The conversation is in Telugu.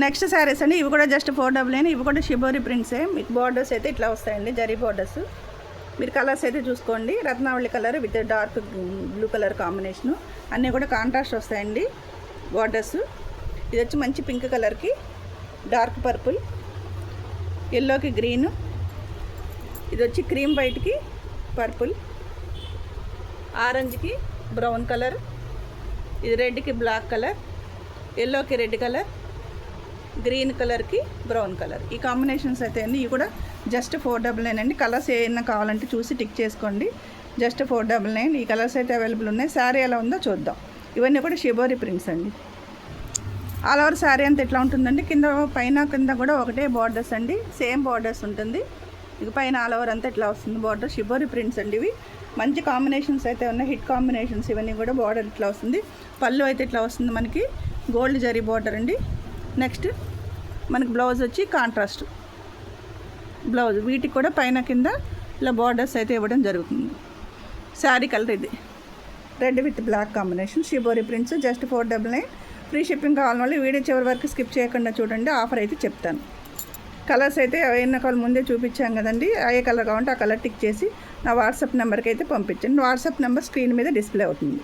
నెక్స్ట్ శారీస్ అండి ఇవి కూడా జస్ట్ ఫోర్ డబుల్ అయినా ఇవి కూడా షిబోరి ప్రింట్సే మీకు బార్డర్స్ అయితే ఇట్లా వస్తాయండి జరీ బార్డర్స్ మీరు కలర్స్ అయితే చూసుకోండి. Ratnavali colour with dark blue colour combination అన్నీ కూడా కాంట్రాస్ట్ వస్తాయండి బార్డర్స్ ఇది వచ్చి మంచి పింక్ కలర్కి డార్క్ పర్పుల్ ఎల్లోకి గ్రీను ఇది వచ్చి క్రీమ్ వైట్కి పర్పుల్ ఆరెంజ్కి బ్రౌన్ కలర్ ఇది రెడ్కి బ్లాక్ కలర్ ఎల్లోకి రెడ్ కలర్ గ్రీన్ కలర్కి బ్రౌన్ కలర్. ఈ కాంబినేషన్స్ అయితే అండి ఇవి కూడా జస్ట్ ఫోర్ డబల్ నైన్ అండి. కలర్స్ ఏమైనా కావాలంటే చూసి టిక్ చేసుకోండి. Just four double nine. ఈ కలర్స్ అయితే అవైలబుల్ ఉన్నాయి. శారీ ఎలా ఉందో చూద్దాం. ఇవన్నీ కూడా షిబోరి ప్రింట్స్ అండి. ఆల్ ఓవర్ శారీ అంతా ఎట్లా ఉంటుందండి కింద పైన కింద కూడా ఒకటే బార్డర్స్ అండి. సేమ్ బార్డర్స్ ఉంటుంది. ఇక పైన ఆల్ ఓవర్ అంతా ఇట్లా వస్తుంది? బార్డర్ షిబోరి ప్రింట్స్ అండి ఇవి. మంచి కాంబినేషన్స్ అయితే ఉన్నాయి. హిట్ కాంబినేషన్స్ ఇవన్నీ కూడా బార్డర్ ఇట్లా వస్తుంది. పళ్ళు అయితే ఇట్లా వస్తుంది మనకి. గోల్డ్ జరీ బార్డర్ అండి. నెక్స్ట్ మనకి బ్లౌజ్ వచ్చి కాంట్రాస్ట్. బ్లౌజ్ వీటికి కూడా పైన కింద ఇలా బార్డర్స్ అయితే ఇవ్వడం జరుగుతుంది. శారీ కలర్ ఇది. Red with black combination shibori prints just four double nine free shipping కావాలి మళ్ళీ వీడియో చివరి వరకు స్కిప్ చేయకుండా చూడండి. ఆఫర్ అయితే చెప్తాను. కలర్స్ అయితే ఎన్న కలర్ ముందే చూపించాం కదండి. ఏ కలర్ కావాలంటే ఆ కలర్ టిక్ చేసి నా వాట్సాప్ నెంబర్కి అయితే పంపించండి. వాట్సాప్ నెంబర్ స్క్రీన్ మీద డిస్ప్లే అవుతుంది.